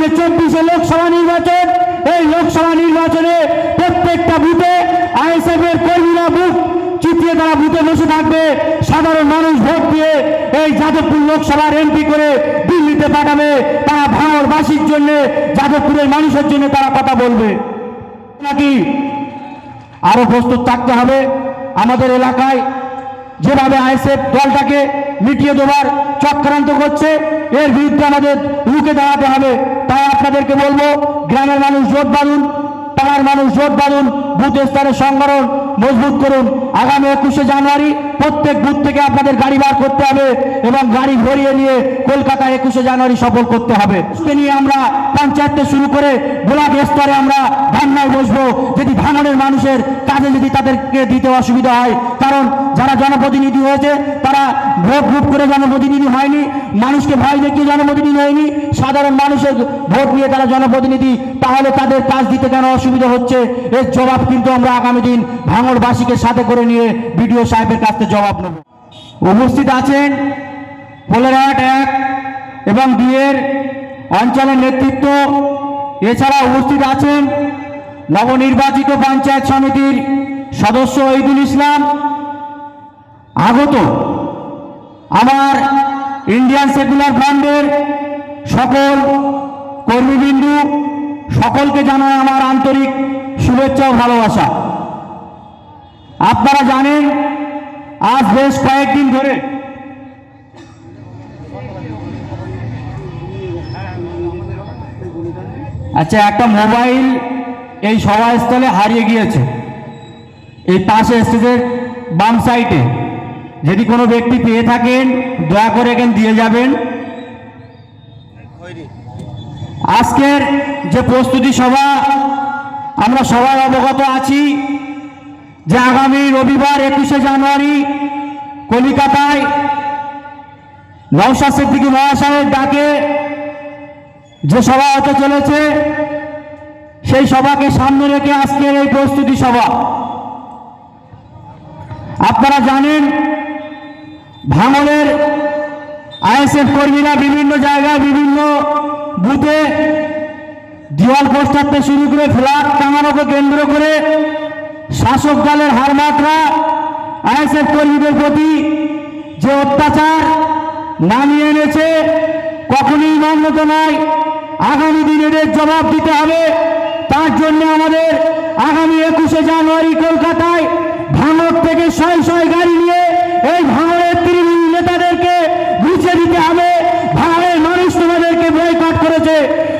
যে চব্বিশে লোকসভা নির্বাচন, এই লোকসভা নির্বাচনে প্রত্যেকটা বুথে আইএসএফ এর কর্মীরা বুথ চিতিয়ে তারা বুথে বসে থাকবে। সাধারণ মানুষ ভোট দিয়ে এই যাদবপুর লোকসভার এমপি করে দিল্লিতে পাঠাবে। তারা ভাঙরবাসীর জন্য, যাদবপুরের মানুষের জন্য তারা কথা বলবে। নাকি আরও প্রস্তুত থাকতে হবে? আমাদের এলাকায় যেভাবে আইএসএফ দলটাকে মিটিয়ে দেওয়ার চক্রান্ত করছে। এর বিরুদ্ধে আমাদের রুখে দাঁড়াতে হবে। তাই আপনাদেরকে বলব, গ্রামের মানুষ জোট বাঁধুন, পাড়ার মানুষ জোট বাঁধুন বুথ স্তরের সংগঠন মজবুত করুন। আগামী একুশে জানুয়ারি প্রত্যেক বুথ থেকে আপনাদের গাড়ি বার করতে হবে এবং গাড়ি ভরিয়ে নিয়ে কলকাতা একুশে জানুয়ারি সফল করতে হবে। নিয়ে আমরা পঞ্চায়েত শুরু করে ব্লক স্তরে আমরা ধান্নায় বসবো। যদি ভাঙনের মানুষের কাজে যদি তাদেরকে দিতে অসুবিধা হয়, কারণ যারা জনপ্রতিনিধি হয়েছে, তারা ভোট ভোট করে জনপ্রতিনিধি হয়নি, মানুষকে ভয় দেখিয়ে জনপ্রতিনিধি হয়নি, সাধারণ মানুষের ভোট নিয়ে তারা জনপ্রতিনিধি, তাহলে তাদের কাজ দিতে কেন অসুবিধা হচ্ছে? এর জবাব কিন্তু আমরা আগামী দিন ভাঙড়বাসীকে সাথে করে নিয়ে বিডিও সাহেবের কাছ থেকে জবাব নেব। উপস্থিত আছেন পোলেরহাট এক এবং বিয়ের অঞ্চলের নেতৃত্ব। এছাড়া উপস্থিত আছেন নবনির্বাচিত পঞ্চায়েত সমিতির সদস্য ঈদুল ইসলাম। আগত আমার ইন্ডিয়ান সেকুলার ফ্রন্টের সকল কর্মীবিন্দু, সকলকে জানায় আমার আন্তরিক শুভেচ্ছা ও ভালোবাসা। আপনারা জানেন, আজ বেশ কয়েকদিন ধরে আচ্ছা একটা মোবাইল এই সভাস্থলে হারিয়ে গিয়েছে। এই পাশে স্টেজের বাম সাইডে। যদি কোনো ব্যক্তি পেয়ে থাকেন, দয়া করে এখানে দিয়ে যাবেন। আজকের যে প্রস্তুতি সভা, আমরা সবাই অবগত আছি। যে আগামী রবিবার একুশে জানুয়ারি কলিকাতায় নৌশা সিদ্দিকী মহাশয়ের ডাকে যে সভা হতে চলেছে, সেই সভাকে সামনে রেখে আজকের এই প্রস্তুতি সভা। আপনারা জানেন, ভাঙনের আইএসএফ কর্মীরা বিভিন্ন জায়গায়, বিভিন্ন বুথে দেওয়াল থেকে শুরু করে, ফ্ল্যাগ টাঙানোকে কেন্দ্র করে শাসক দলের হার মাত্রা আইএসএফ কর্মীদের প্রতি যে অত্যাচার নামিয়ে এনেছে, কখনোই মান্যত নয় আগামী দিনে এদের জবাব দিতে হবে। তার জন্য আমাদের আগামী একুশে জানুয়ারি কলকাতায় ভাঙর থেকে শয় শয় গাড়ি নিয়ে এই ভাঙরের তৃণমূল নেতাদেরকে বুঝে দিতে হবে। ভাঙরের মানুষ তোমাদেরকে বয়কট করেছে।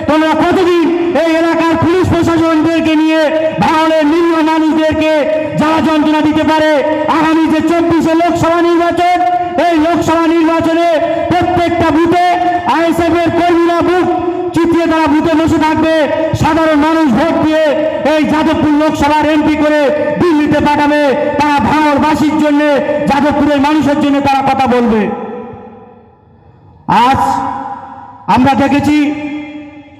তোমরা কতদিন এই এলাকার পুলিশ প্রশাসনদেরকে নিয়ে ভাঙরের নিম্ন মানুষদেরকে যারা যন্ত্রণা দিতে পারে, আগামী যে চব্বিশে লোকসভা নির্বাচন, এই লোকসভা নির্বাচনে প্রত্যেকটা বুথে আইএসএফ এর কর্মীরা বুথ চিতিয়ে তারা বুথে বসে থাকবে। সাধারণ মানুষ ভোট দিয়ে এই যাদবপুর লোকসভার এমপি করে দিল্লিতে পাঠাবে। তারা ভাঙরবাসীর জন্য, যাদবপুরের মানুষের জন্য তারা কথা বলবে। আজ আমরা দেখেছি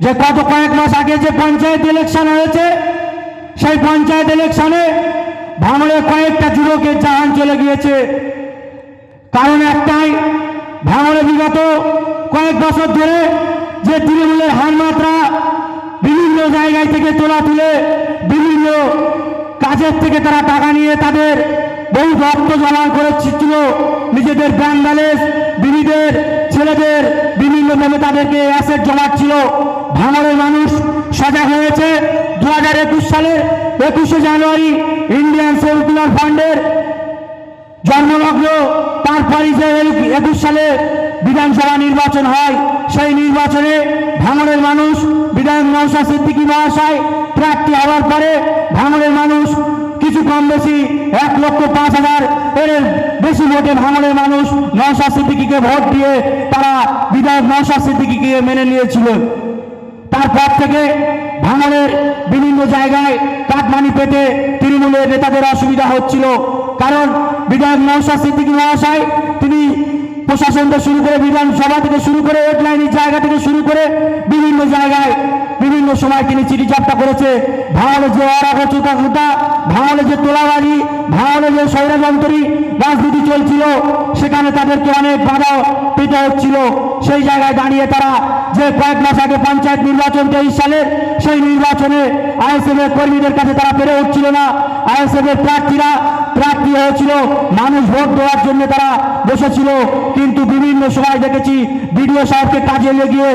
যে গত কয়েক মাস আগে যে পঞ্চায়েত ইলেকশন হয়েছে সেই পঞ্চায়েত ইলেকশনে ভাঙড়ে কয়েকটা যুবকের জাহান চলে গিয়েছে। কারণ একটাই, ভাঙড়ে বিগত কয়েক বছর ধরে যে তৃণমূলের হার মাত্রা বিভিন্ন জায়গায় থেকে তোলা তুলে বিভিন্ন কাজের থেকে তারা টাকা নিয়ে তাদের বহু রক্ত জমা করেছিল নিজেদের ব্যাংক ব্যালেন্স বিবিদের ছেলেদের বিভিন্ন বিভিন্নভাবে তাদেরকে অ্যাসেট জমাচ্ছিল ভাঙড়ের মানুষ সজাগ হয়েছে দু হাজার একুশ সালের একুশে জানুয়ারি ইন্ডিয়ান সেকুলার ফান্ডের জন্মলগ্ন। তারপরই যে একুশ সালে বিধানসভা নির্বাচন হয়। সেই নির্বাচনে ভাঙড়ের মানুষ বিধায়ক নৌসা সিদ্দিকী মহাশয় প্রার্থী হওয়ার পরে ভাঙড়ের মানুষ কিছু কম বেশি এক লক্ষ পাঁচ হাজার এর বেশি ভোটে ভাঙড়ের মানুষ নৌসা সিদ্দিকীকে ভোট দিয়ে তারা বিধায়ক নৌসা সিদ্দিকীকে মেনে নিয়েছিল। তারপর থেকে ভাঙনের বিভিন্ন জায়গায় কাটমানি পেতে তৃণমূলের নেতাদের অসুবিধা হচ্ছিল। কারণ বিধায়ক নৌসা সিদ্দিকী মহাশয়, তিনি প্রশাসন থেকে শুরু করে বিধানসভা থেকে শুরু করে এক জায়গা থেকে শুরু করে বিভিন্ন জায়গায় বিভিন্ন সময় তিনি চিঠি চাপটা করেছে। ভাঙলে যে অরাগচতা ভাঙলে যে তোলাবাড়ি ভাঙলে যে স্বৈরযন্ত্রী রাজনীতি চলছিল, সেখানে তাদেরকে অনেক বাধা পেতে হচ্ছিল। সেই জায়গায় দাঁড়িয়ে তারা যে কয়েক মাস আগে পঞ্চায়েত নির্বাচন তেইশ সালের সেই নির্বাচনে আইএসএফ এর কর্মীদের কাছে তারা পেরে উঠছিল না। আইএসএফ এর প্রার্থীরা, প্রার্থী হয়েছিল, মানুষ ভোট দেওয়ার জন্য তারা বসেছিল। কিন্তু বিভিন্ন সময় দেখেছি, বিডিও সাহেবকে কাজে লেগিয়ে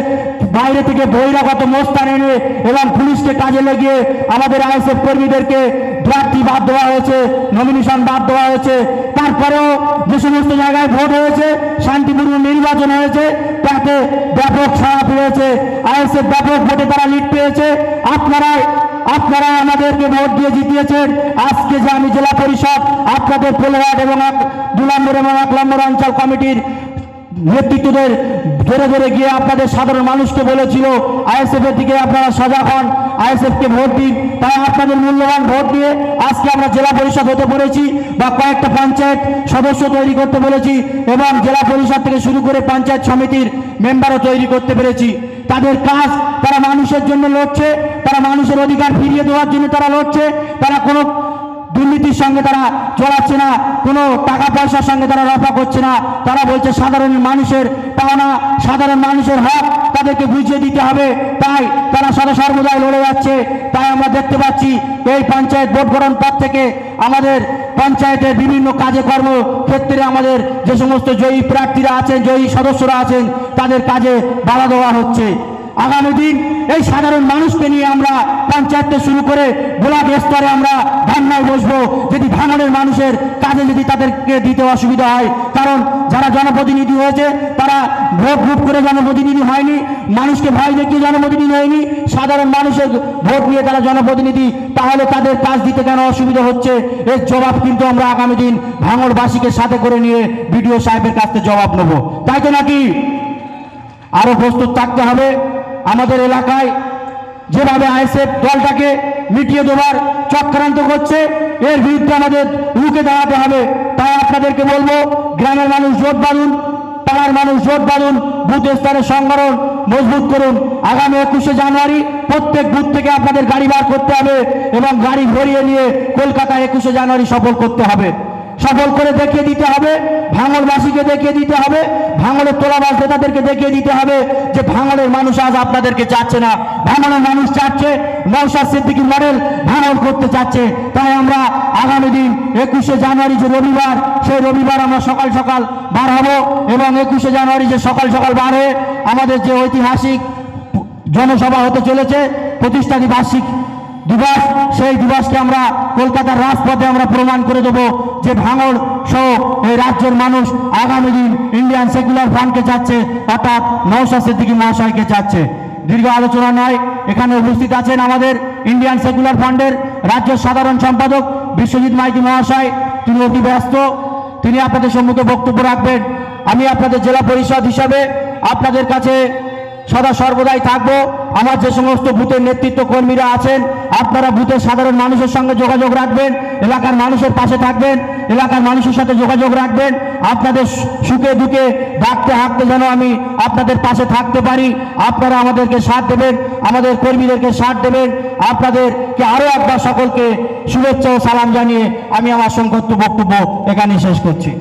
বাইরে থেকে বহিরাগত মোস্তান এনে এবং পুলিশকে কাজে লেগিয়ে আমাদের আইএসএফ কর্মীদেরকে প্রার্থী বাদ দেওয়া হয়েছে নমিনেশন বাদ দেওয়া হয়েছে। তারপরেও যে সমস্ত জায়গায় ভোট হয়েছে, শান্তিপূর্ণ নির্বাচন হয়েছে তাতে ব্যাপক সাড়া পেয়েছে আইএসএফ ব্যাপক ভোটে তারা লিড পেয়েছে। আপনারা আপনারা আমাদেরকে ভোট দিয়ে জিতিয়েছেন। আজকে যে আমি জেলা পরিষদ, আপনাদের পোলহাট এবং দু নম্বর এবং এক নম্বর অঞ্চল কমিটির নেতৃত্বদের ধরে ধরে গিয়ে আপনাদের সাধারণ মানুষকে বলেছিল আইএসএফ এর দিকে আপনারা সজাগ হন। আইএসএফ কে ভোট দিন তাই আপনাদের মূল্যবান ভোট দিয়ে আজকে আমরা জেলা পরিষদ হতে পেরেছি বা কয়েকটা পঞ্চায়েত সদস্য তৈরি করতে পেরেছি এবং জেলা পরিষদ থেকে শুরু করে পঞ্চায়েত সমিতির মেম্বারও তৈরি করতে পেরেছি। তাদের কাজ, তারা মানুষের জন্য লড়ছে, তারা মানুষের অধিকার ফিরিয়ে দেওয়ার জন্য তারা লড়ছে, তারা কোনো দুর্নীতির সঙ্গে তারা চলাচ্ছে না, কোনো টাকা পয়সার সঙ্গে তারা রফা করছে না। তারা বলছে সাধারণ মানুষের পাওনা, সাধারণ মানুষের হক তাদেরকে বুঝিয়ে দিতে হবে। তাই সর্বদাই লড়ে যাচ্ছে, তাই আমরা দেখতে পাচ্ছি এই পঞ্চায়েত ভোট গ্রহণ পর থেকে আমাদের পঞ্চায়েতের বিভিন্ন কাজে কর্ম ক্ষেত্রে আমাদের যে সমস্ত জয়ী প্রার্থীরা আছেন, জয়ী সদস্যরা আছেন, তাদের কাজে বাধা দেওয়া হচ্ছে। আগামী দিন এই সাধারণ মানুষকে নিয়ে আমরা পঞ্চায়েত থেকে শুরু করে ব্লক স্তরে আমরা ধর্নায় বসবো। যদি ভাঙনের মানুষের কাজে যদি তাদেরকে দিতে অসুবিধা হয়, কারণ যারা জনপ্রতিনিধি হয়েছে, তারা ভোট ভোট করে জনপ্রতিনিধি হয়নি, মানুষকে ভয় দেখিয়ে জনপ্রতিনিধি হয়নি, সাধারণ মানুষের ভোট নিয়ে তারা জনপ্রতিনিধি, তাহলে তাদের কাজ দিতে কেন অসুবিধা হচ্ছে? এর জবাব কিন্তু আমরা আগামী দিন ভাঙড়বাসীকে সাথে করে নিয়ে বিডিও সাহেবের কাছ থেকে জবাব নেব। তাই তো নাকি? আরও প্রস্তুত থাকতে হবে। আমাদের এলাকায় যেভাবে আইএসএফ দলটাকে মিটিয়ে দেওয়ার চক্রান্ত করছে, এর বিরুদ্ধে আমাদের রুখে দাঁড়াতে হবে। তাই আপনাদেরকে বলব, গ্রামের মানুষ জোট বাঁধুন, পাড়ার মানুষ জোট বাঁধুন, বুথ স্তরের সংগঠন মজবুত করুন। আগামী একুশে জানুয়ারি প্রত্যেক বুথ থেকে আপনাদের গাড়ি বার করতে হবে এবং গাড়ি ভরিয়ে নিয়ে কলকাতা একুশে জানুয়ারি সফল করতে হবে। সফল করে দেখিয়ে দিতে হবে ভাঙড়বাসীকে দেখিয়ে দিতে হবে ভাঙড়ের তোলাবাস নেতাদেরকে দেখিয়ে দিতে হবে যে ভাঙড়ের মানুষ আজ আপনাদেরকে চাচ্ছে না। ভাঙড়ের মানুষ চাচ্ছে নৌসাদ সিদ্দিকী মডেল ভাঙড় করতে চাচ্ছে। তাই আমরা আগামী দিন একুশে জানুয়ারি যে রবিবার, সেই রবিবার আমরা সকাল সকাল বার হব এবং একুশে জানুয়ারি যে সকাল সকাল বার হয়ে আমাদের যে ঐতিহাসিক জনসভা হতে চলেছে প্রতিষ্ঠানী বার্ষিক দিবস, সেই দিবসকে আমরা কলকাতার রাজপথে আমরা প্রমাণ করে দেবো যে ভাঙড় সহ এই রাজ্যের মানুষ আগামী দিন ইন্ডিয়ান সেকুলার ফ্রন্টকে চাচ্ছে, অর্থাৎ নৌশা সিদ্দিকী মহাশয়কে চাচ্ছে। দীর্ঘ আলোচনা নয়, এখানে উপস্থিত আছেন আমাদের ইন্ডিয়ান সেকুলার ফ্রন্টের রাজ্য সাধারণ সম্পাদক বিশ্বজিৎ মাইতি মহাশয়। তিনি অতি ব্যস্ত, তিনি আপনাদের সম্মুখে বক্তব্য রাখবেন। আমি আপনাদের জেলা পরিষদ হিসাবে আপনাদের কাছে সদা সর্বদাই থাকব। আমার যে সমস্ত বুথের নেতৃত্ব কর্মীরা আছেন, আপনারা বুথের সাধারণ মানুষের সঙ্গে যোগাযোগ রাখবেন, এলাকার মানুষের পাশে থাকবেন, এলাকার মানুষের সাথে যোগাযোগ রাখবেন। আপনাদের সুখে দুঃখে ডাকতে হাঁকতে যেন আমি আপনাদের পাশে থাকতে পারি। আপনারা আমাদেরকে সাথ দেবেন, আমাদের কর্মীদেরকে সাথ দেবেন। আপনাদেরকে আরও একবার সকলকে শুভেচ্ছা ও সালাম জানিয়ে আমি আমার সংক্ষিপ্ত বক্তব্য এখানেই শেষ করছি।